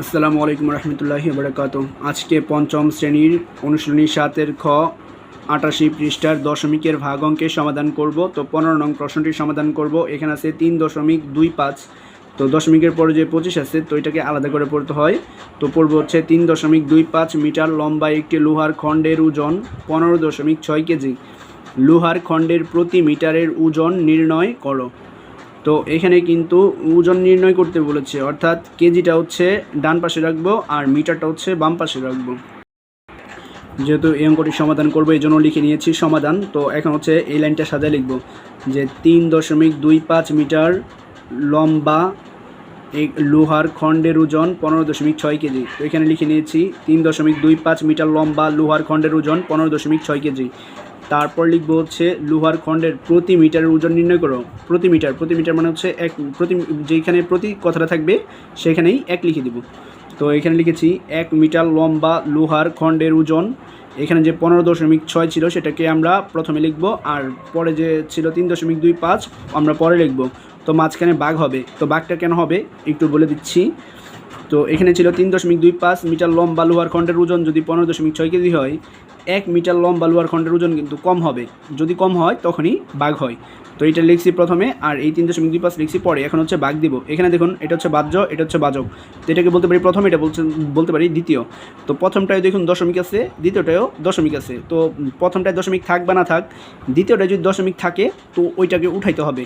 আসসালামু আলাইকুম রহমতুল্লাহি বারাকাত আজকে পঞ্চম শ্রেণির অনুশীলনী সাতের খ আটাশি পৃষ্ঠার দশমিকের ভাগ অঙ্কের সমাধান করব। তো পনেরো নং প্রশ্নটির সমাধান করব। এখানে আছে তিন দশমিক দুই পাঁচ। তো দশমিকের পরে যে পঁচিশ আছে, তো এটাকে আলাদা করে পড়তে হয়। তো পড়ব হচ্ছে তিন দশমিক দুই পাঁচ মিটার লম্বা একটি লোহার খণ্ডের ওজন পনেরো দশমিক ছয় কেজি। লোহার খণ্ডের প্রতি মিটারের ওজন নির্ণয় করো। তো এখানে কিন্তু ওজন নির্ণয় করতে বলেছে, অর্থাৎ কেজিটা হচ্ছে ডান পাশে রাখব আর মিটারটা হচ্ছে বাম পাশে রাখব। যেহেতু এই অঙ্কটি সমাধান করব, এই জন্য লিখে নিয়েছি সমাধান। তো এখন হচ্ছে এই লাইনটা সাজায় লিখব যে তিন দশমিক দুই পাঁচ মিটার লম্বা এই লোহার খণ্ডের ওজন পনেরো দশমিক ছয় কেজি। তো এখানে লিখে নিয়েছি তিন দশমিক দুই পাঁচ মিটার লম্বা লোহার খণ্ডের ওজন পনেরো দশমিক ছয় কেজি। তারপর লিখব হচ্ছে, লোহার খণ্ডের প্রতি মিটারের ওজন নির্ণয় করো। প্রতি মিটার প্রতি মিটার মানে হচ্ছে এক, প্রতি যেখানে প্রতি কথাটা থাকবে, সেখানেই এক লিখে দিব। তো এখানে লিখেছি, এক মিটার লম্বা লোহার খণ্ডের ওজন, এখানে যে পনেরো দশমিক ছয় ছিল সেটাকে আমরা প্রথমে লিখব, আর পরে যে ছিল তিন দশমিক দুই পাঁচ, আমরা পরে লিখব। তো মাঝখানে বাঘ হবে। তো বাঘটা কেন হবে? একটু বলে দিচ্ছি। তো এখানে ছিল তিন দশমিক দুই পাঁচ মিটার লম্বা লোহার খণ্ডের ওজন, যদি পনেরো দশমিক ছয় কেজি হয় এক মিটার লম্বা লোহার খণ্ডের ওজন কিন্তু কম হবে। যদি কম হয়, তখনই বাঘ হয়। তো এটা লিখছি প্রথমে, আর এই তিন দশমিক দুই পাঁচ লিখছি পরে। এখন হচ্ছে বাঘ দিব। এখানে দেখুন, এটা হচ্ছে বাহ্য, এটা হচ্ছে বাজক তো এটাকে বলতে পারি প্রথম, এটা বলছে বলতে পারি দ্বিতীয়। তো প্রথমটায় দেখুন দশমিক আছে, দ্বিতীয়টায়ও দশমিক আছে। তো প্রথমটায় দশমিক থাক বা না থাক, দ্বিতীয়টায় যদি দশমিক থাকে, তো ওইটাকে উঠাইতে হবে।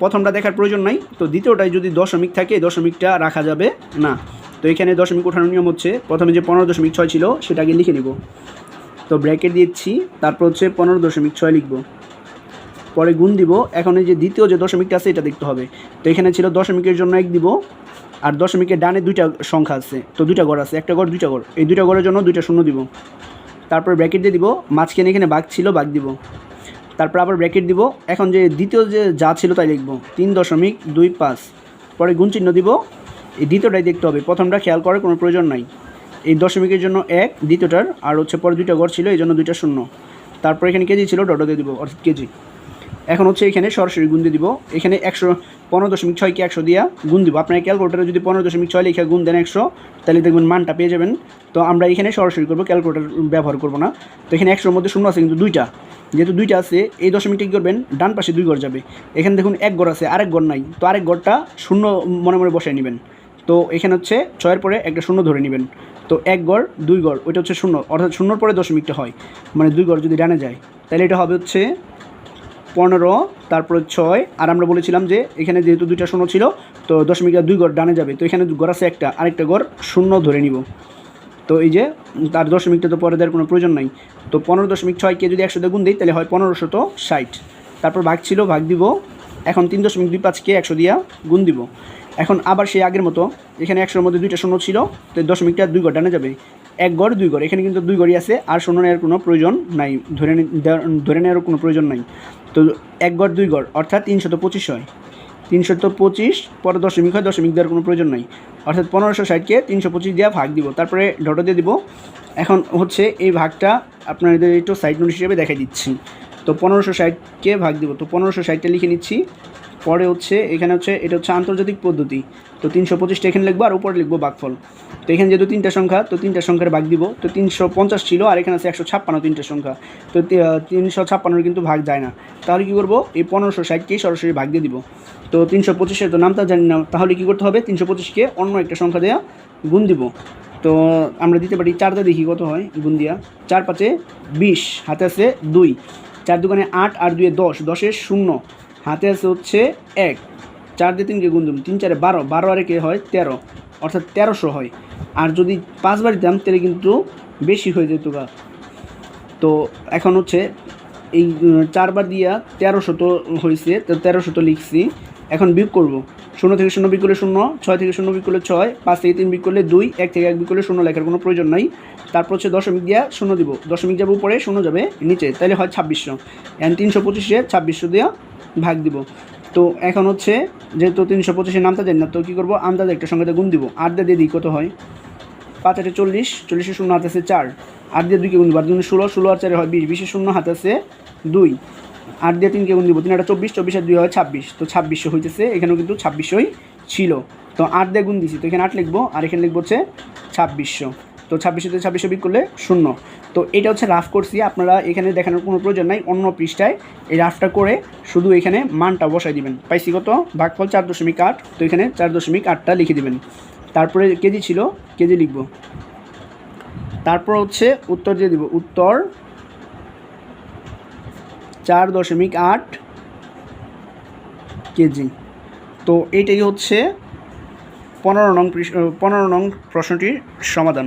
প্রথমটা দেখার প্রয়োজন নাই, তো দ্বিতীয়টায় যদি দশমিক থাকে, দশমিকটা রাখা যাবে না। তো এখানে দশমিক ওঠানোর নিয়ম হচ্ছে, প্রথমে যে পনেরো দশমিক ছয় ছিল, সেটাকে লিখে নিব। তো ব্র্যাকেট দিচ্ছি, তারপর হচ্ছে পনেরো দশমিক ছয় লিখব। পরে গুণ দিব, এখন এই যে দ্বিতীয় যে দশমিকটা আছে, এটা দেখতে হবে। তো এখানে ছিল দশমিকের জন্য এক দিব, আর দশমিকের ডানে দুইটা সংখ্যা আছে, তো দুইটা গড় আছে, একটা গড়, দুইটা গড়। এই দুইটা গড়ের জন্য দুইটা শূন্য দিব। তারপর ব্র্যাকেট দিয়ে দিব, মাঝখানে এখানে বাঘ ছিল, বাঘ দিব। তারপর আবার ব্র্যাকেট দিব, এখন যে দ্বিতীয় যে যা ছিল তাই লিখব, তিন দশমিক দুই পাঁচ। পরে গুণ চিহ্ন দিব, এই দ্বিতীয়টাই দেখতে হবে, প্রথমটা খেয়াল করার কোনো প্রয়োজন নাই। দশমিকের জন্য এক, দ্বিতীয়টার আর হচ্ছে পরে দুইটা গড় ছিল এই জন্য দুইটা শূন্য। তারপর এখানে কেজি ছিল ডটো দিয়ে দিব, অর্থাৎ কেজি। এখন হচ্ছে এখানে সরাসরি গুণ দিয়ে দিব। এখানে একশো পনেরো দশমিক ছয়কে একশো দিয়া গুণ দিব। আপনার ক্যালকুলেটারে যদি পনেরো দশমিক ছয় লিখে গুণ দেন একশো, তাহলে দেখবেন মানটা পেয়ে যাবেন। তো আমরা এখানে সরাসরি করব, ক্যালকুলেটার ব্যবহার করব না। তো এখানে একশোর মধ্যে শূন্য আছে, কিন্তু দুইটা। যেহেতু দুইটা আছে, এই দশমিকটা কী করবেন? ডান পাশে দুই গড় যাবে। এখানে দেখুন এক গড় আছে, আরেক গড় নাই। তো আরেক গড়টা শূন্য মনে মনে বসায় নেবেন। তো এখানে হচ্ছে ছয়ের পরে একটা শূন্য ধরে নেবেন। তো এক গড়, দুই গড়, ওইটা হচ্ছে শূন্য, অর্থাৎ শূন্যর পরে দশমিকটা হয়। মানে দুই গড় যদি ডানে যায়, তাহলে এটা হবে হচ্ছে পনেরো, তারপরে ছয়, আর আমরা বলেছিলাম যে এখানে যেহেতু দুইটা শূন্য ছিল, তো দশমিকটা দুই গড় ডানে যাবে। তো এখানে গড় আছে একটা, আরেকটা গড় শূন্য ধরে নিব। তো এই যে, তার দশমিকটা তো পরে দেওয়ার কোনো প্রয়োজন নাই। তো পনেরো দশমিক ছয়কে যদি একশো দিয়ে গুণ দিই, তাহলে হয় পনেরোশত ষাট। তারপর ভাগ ছিল, ভাগ দিব। এখন তিন দশমিক দুই পাঁচকে একশো দিয়া গুণ দিব। এখন আবার সেই আগের মতো, এখানে একশোর মধ্যে দুইটা শূন্য ছিল, তো দশমিকটা দুই গড় ডানে যাবে। এক গড়, দুই গড়, এখানে কিন্তু দুই গড়ই আছে, আর শূন্য নেওয়ার কোনো প্রয়োজন নাই, ধরে ধরে নেওয়ারও কোনো প্রয়োজন নাই। তো এক গড়, দুই গড়, অর্থাৎ তিনশত পঁচিশ হয়। তিনশত পঁচিশ পরে দশমিক হয়, দশমিক দেওয়ার কোনো প্রয়োজন নাই। অর্থাৎ পনেরোশো ষাটকে তিনশো পঁচিশ দেওয়া ভাগ দিব, তারপরে ডটো দিয়ে দিব। এখন হচ্ছে এই ভাগটা আপনাদের একটু সাইড নোট হিসেবে দেখাই দিচ্ছি। তো পনেরোশো ষাটকে ভাগ দিব। তো পনেরোশো ষাটটা লিখে নিচ্ছি। পরে হচ্ছে, এখানে হচ্ছে, এটা হচ্ছে আন্তর্জাতিক পদ্ধতি। তো তিনশো পঁচিশটা এখানে লিখব আর উপরে লিখব বাঘফল তো এখানে যেহেতু তিনটা সংখ্যা, তো তিনটা সংখ্যার ভাগ দিব। তো তিনশো পঞ্চাশ ছিল আর এখানে আছে একশো ছাপ্পান্ন তিনটা সংখ্যা। তো তিনশো ছাপ্পান্নর কিন্তু ভাগ যায় না। তাহলে কী করব? এই পনেরোশো ষাটকেই সরাসরি ভাগ দিয়ে দিব। তো তিনশো পঁচিশের তো নামটা জানি না, তাহলে কী করতে হবে? তিনশো পঁচিশকে অন্য একটা সংখ্যা দেওয়া গুণ দিব। তো আমরা দিতে পারি চারটা দেখি কত হয় গুণ দিয়া। চার পাঁচে বিশ, হাতে আছে দুই। চার দোকানে আট আর দুয়ে দশ দশের শূন্য। হাতে আছে হচ্ছে এক। চার দিয়ে তিনকে গুণ দেব তিন চারে বারো বারো আর একে হয় তেরো, অর্থাৎ তেরোশো হয়। আর যদি পাঁচবার দিতাম, তাহলে কিন্তু বেশি হয়ে যেত গা। তো এখন হচ্ছে এই চারবার দিয়া তেরোশো তো হয়েছে তো তেরোশো তো লিখছি। এখন বিয়োগ করব। শূন্য থেকে শূন্য বিক করলে শূন্য, ছয় থেকে শূন্য বিক করলে ছয়, পাঁচ থেকে তিন বিক করলে দুই, এক থেকে এক বিক করলে শূন্য লেখার কোনো প্রয়োজন নাই। তারপর হচ্ছে দশমিক দিয়া শূন্য দিব। দশমিক যাবে উপরে, শূন্য যাবে নিচে তাহলে হয় ছাব্বিশশো। এন তিনশো পঁচিশে ছাব্বিশশো দিয়া ভাগ দিব। তো এখন হচ্ছে যেহেতু তিনশো পঁচিশে নামটা জানি না, তো কী করব? আন্দাজে একটা সঙ্গে গুণ দিব। আট দিয়ে দিই, কত হয়? পাঁচ আটে চল্লিশ, চল্লিশে শূন্য হাতে আছে চার। আট দিয়ে দুইকে গুণ দিব। আট দুগুণে ষোলো ষোলো আর চারে হয় বিশ। বিশে শূন্য হাতে আছে দুই। আট দিয়ে তিনকে গুণ দিব। তিন আটা চব্বিশ চব্বিশ আর দুই হয় ছাব্বিশ। তো ছাব্বিশশো হইতেছে, এখানেও কিন্তু ছাব্বিশশোই ছিল। তো আট দিয়ে গুণ দিছি, তো এখানে আট লিখব, আর এখানে লিখব হচ্ছে ছাব্বিশশো। তো ছাব্বিশশো থেকে ছাব্বিশশো বিক করলে শূন্য। তো এটা হচ্ছে রাফ করছি, আপনারা এখানে দেখানোর কোনো প্রয়োজন নাই, অন্য পৃষ্ঠায় এই রাফটা করে শুধু এখানে মানটা বসাই দিবেন। পাইছি কত? ভাগফল চার দশমিক আট, তো এখানে চার দশমিক আটটা লিখে দিবেন। তারপরে কেজি ছিল, কেজি লিখব। তারপর হচ্ছে উত্তর দিয়ে দিব, উত্তর চার দশমিক আট কেজি। তো এইটাই হচ্ছে পনেরো নং পনেরো নং প্রশ্নটির সমাধান।